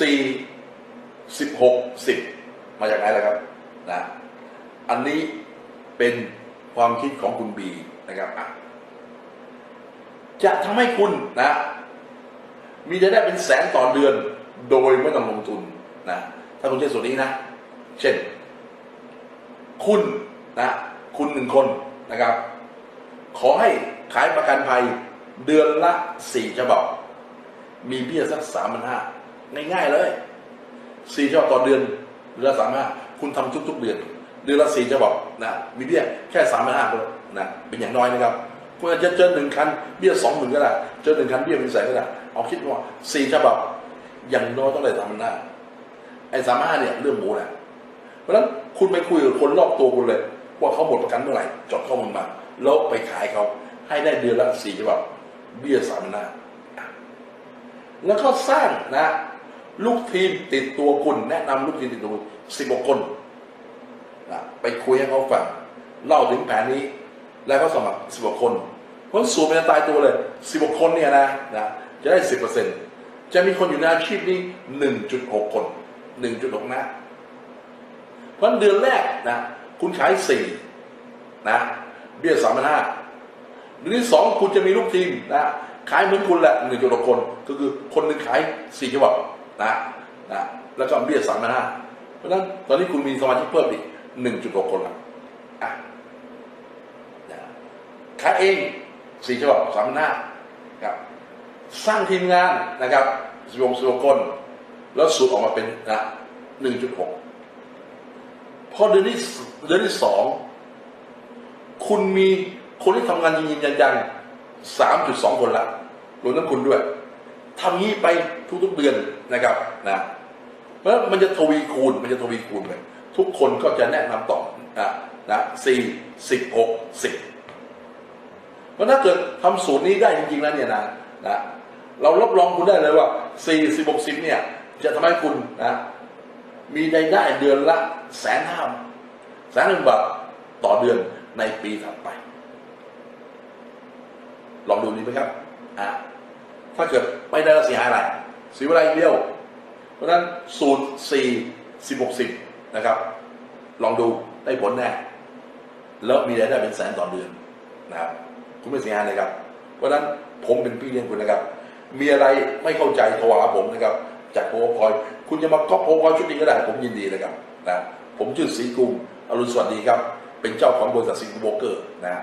สี่สิบหกสิบมาจากไหนล่ะครับนะอันนี้เป็นความคิดของคุณบีนะครับะจะทำให้คุณนะ มีรายได้เป็นแสนต่อเดือนโดยไม่ต้องลงทุนนะถ้าคุณใช้ส่วนนี้นะ เช่น คุณนะ คุณหนึ่งคนนะครับ ขอให้ขายประกันภัยเดือนละสี่ฉบับมีเบี้ยสักสามพันห้า ง่ายๆเลยสี่ฉบับต่อเดือนเดือนละสามห้าคุณทำทุก ๆ เดือน เดือนละสี่ฉบับนะมีเบี้ยแค่สามพันห้านะเป็นอย่างน้อยนะครับเพื่อจะเจอหนึ่งคันเบี้ยสองหมื่นก็ได้เจอหนึ่งคันเบี้ยเป็นแสนก็ได้เอาคิดว่าสี่ฉบับอย่างน้อยต้องได้สามพันห้าไอ้สามห้าเนี่ยเรื่องหมูนะเพราะฉะนั้นคุณไปคุยกับคนรอบตัวคุณเลย ว่าเขาหมดประกันเมื่อไหร่จดข้อมูลมาแล้วไปขายเขาให้ได้เดือนละสี่ฉบับเบี้ยสามพันห้าแล้วก็สร้างนะ ลูกทีมติดตัวคุณ แนะนำลูกทีมติดตัวสิบกคนนะไปคุยให้เขาฟังเล่าถึงแผนนี้ แล้วก็สมัครสิบกคนเพราะสูตรมันตายตัวเลยสิบกคนเนี่ยนะนะจะได้สิบเปอร์เซ็นต์จะมีคนอยู่ในอาชีพนี้หนึ่งจุดหกคนหนึ่งจุดหกนะเพราะเดือนแรกนะคุณขายสี่นะเบี้ยสามพันห้าเดือนที่สองคุณจะมีลูกทีมนะขายเหมือนคุณแหละหนึ่งจุดหกคน ก็คือคนหนึ่งขายสี่ฉบับ นะนะแล้วก็เบี้ยสามพันห้าเพราะฉะนั้นตอนนี้คุณมีสมาชิกเพิ่มอีกหนึ่งจุดหกคนละอะนะขายเองสี่ฉบับสามพันห้าครับสร้างทีมงานนะครับสิบหกสิบหกคน แล้วสูตรออกมาเป็นนะหนึ่งจุดหกพอเดือนที่เดือนที่สองคุณมีคนที่ทำงานจริงๆจังๆสามจุดสองคนละรวมทั้งคุณด้วย ทำงี้ไปทุกๆเดือนนะครับนะเพราะมันจะทวีคูณมันจะทวีคูณไปทุกคนก็จะแนะนำต่อนะนะสี่สิบหกสิบเพราะถ้าเกิดทำสูตรนี้ได้จริงๆแล้วเนี่ยนะนะเรารับรองคุณได้เลยว่าสี่สิบหกสิบเนี่ย จะทำให้คุณนะมีรายได้เดือนละแสนห้าแสนหนึ่งบาทต่อเดือนในปีถัดไป ลองดูดีไหมครับอะ ถ้าเกิดไม่ได้แล้วเสียหายอะไรเสียเวลาอีกเดียว เพราะฉะนั้นสูตรสี่สิบหกสิบนะครับ ลองดูได้ผลแน่แล้วมีรายได้เป็นแสนต่อเดือนนะครับคุณไม่เสียหายเลยครับ เพราะฉะนั้นผมเป็นพี่เลี้ยงคุณนะครับ มีอะไรไม่เข้าใจโทรหาผมนะครับ จากโพพอยคุณจะมาก๊อปโพพอยชุดนี้ก็ได้ ผมยินดีนะครับนะผมชื่อศรีกรุงอรุณสวัสดีครับ เป็นเจ้าของบริษัทสิงคโปร์เกอร์นะฮะ